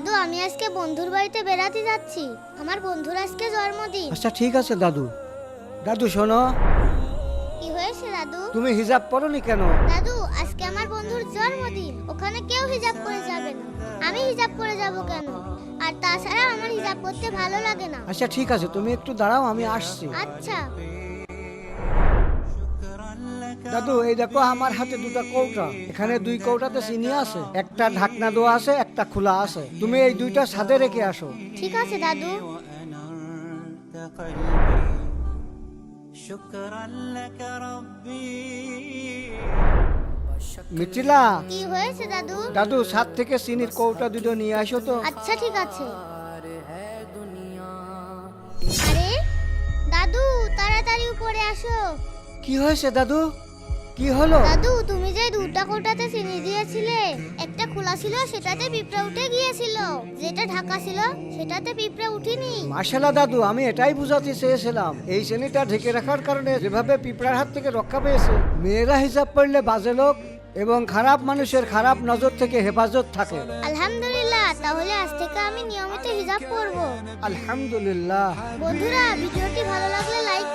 দাদু আমি আজকে বন্ধুর বাড়িতে বেড়াতে যাচ্ছি। আমার বন্ধুর আজকে জন্মদিন। আচ্ছা ঠিক আছে দাদু। দাদু শোনো। কি হয়েছে দাদু? তুমি হিজাব পরনি কেন? দাদু আজকে আমার বন্ধুর জন্মদিন। ওখানে কেউ হিজাব করে যাবে না। আমি হিজাব করে যাব কেন? আর তাছাড়া আমার হিজাব করতে ভালো লাগে না। আচ্ছা ঠিক আছে তুমি একটু দাঁড়াও আমি আসছি। আচ্ছা। দাদু এই দেখো আমার হাতে দুটা কৌটা। এখানে দুই কৌটাতে চিনি আছে একটা ঢাকনা দেওয়া আছে একটা খোলা আছে। তুমি এই দুইটা ছাদে রেখে আসো। ঠিক আছে দাদু। কি হয়েছে দাদু? দাদু সাত থেকে চিনির কৌটা দুটো নিয়ে আসো তো। আচ্ছা ঠিক আছে। আরে দাদু তাড়াতাড়ি উপরে আসো। কি হয়েছে দাদু? কি হলো? দাদু তুমি যে দুটা কোটাতে চিনি দিয়েছিলে একটা খোলা ছিল সেটাতে পিঁপড়া উঠে গিয়েছিল। যেটা ঢাকা ছিল সেটাতে পিঁপড়া উঠিনি। মাশাল্লাহ দাদু আমি এটাই বুঝাতে চেয়েছিলাম। এই শ্রেণীটা ঢেকে রাখার কারণে যেভাবে পিঁপড়ার হাত থেকে রক্ষা পেয়েছে মেয়েরা হিসাব পড়লে বাজে লোক এবং খারাপ মানুষের খারাপ নজর থেকে হেফাজত থাকে। আলহামদুলিল্লাহ তাহলে আজ থেকে আমি নিয়মিত হিজাব পরবো। আলহামদুলিল্লাহ। বন্ধুরা ভিডিওটি ভালো লাগলে লাইক